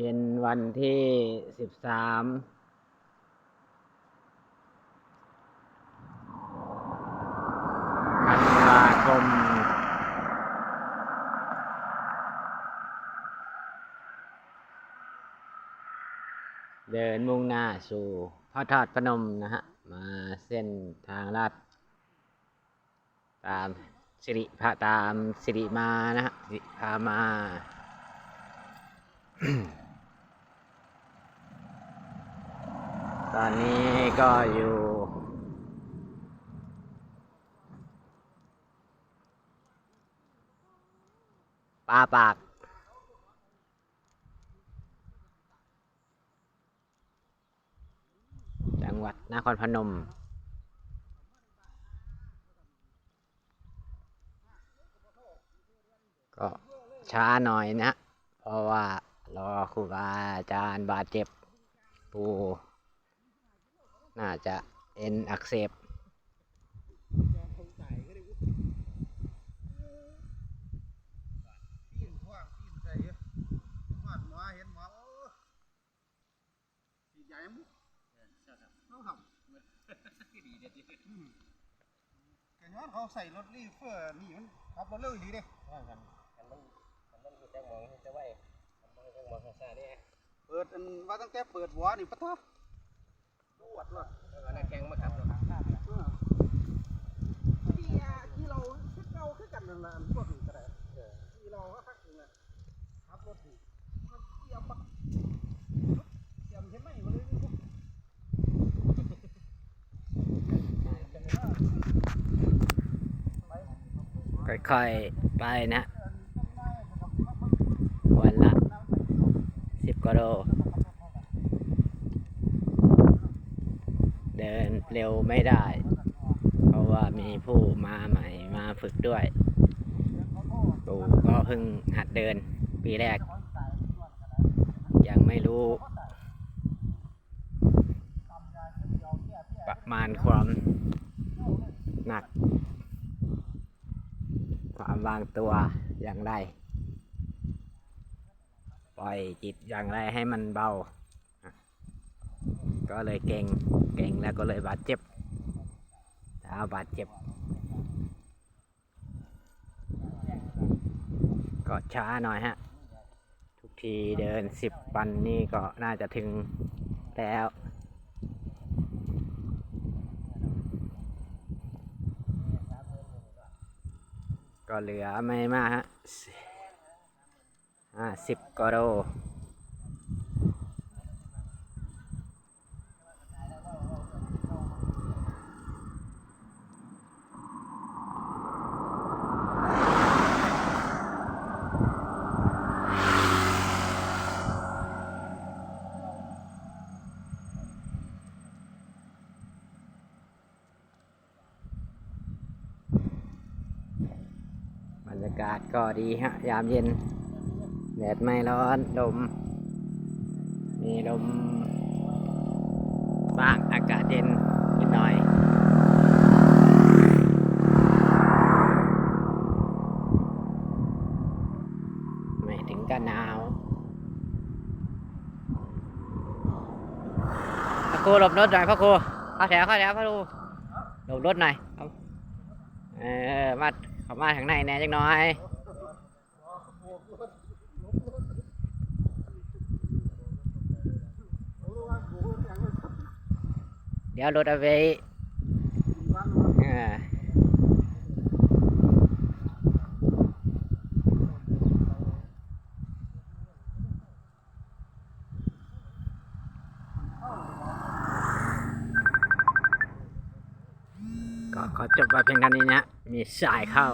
เย็นวันที่สิบสามธันวาคมเดินมุ่งหน้าสู่พระธาตุพนมนะฮะ มาเส้นทางลาดตามสิริพระตามสิริมานะฮะสิริพามา ตอนนี้ก็อยู่ปาปาก จังหวัดนครพนมก็ช้าหน่อยนะ เพราะว่ารอครูบาอาจารย์บาดเจ็บปู น่าจะเอ็นอักเสบปีนขว้างปีนใส่เยอะหอดหมอเห็นหมอโอ้สีใหญ่มุกต้องทำอืมอนเขาใส่รถรีเฟอร์นี่มันขับรถเร็วอีหลีเด้เปิดอันว่าตั้งแต่เปิดหัวนี่ปะท้อ วดเลยเออที่อะที่เราคือเก่าคือกันนั่นล่ะอันพวกนี้ก็ได้ที่เราก็คักนึงอะขับรถนี่มันเตรียมบักเตรียมใช่ไหมมาเลยนี่พวกค่อยๆไปนะ วันละสิบกว่าโล เร็วไม่ได้ เพราะว่ามีผู้มาใหม่มาฝึกด้วยปู่ก็เพิ่งหัดเดินปีแรก ยังไม่รู้ ประมาณความหนัก ความวางตัวอย่างไร ปล่อยจิตอย่างไรให้มันเบา ก็เลยเก่งเก่งแล้วก็เลยบาดเจ็บถ้าบาดเจ็บ ก็ช้าหน่อยฮะ ทุกทีเดินสิบปันนี่ก็น่าจะถึงแล้วก็เหลือไม่มากฮะห้าสิบกโลากาศก็ดีฮะ ยามเย็น แดดไม่ร้อนลม มีลมบ้างอากาศเย็นนิดหน่อย ไม่ถึงกับหนาวพระครูหลบรถหน่อยพระครูเข้าแถวเข้าแถวพระครูหลบรถหน่อยเอาเออมา เข้ามาทางในแน่จังน้อยเดี๋ยวรถเอาไปเออก็ขอจบไว้เพียงเท่านี้นะ มีสายเข้า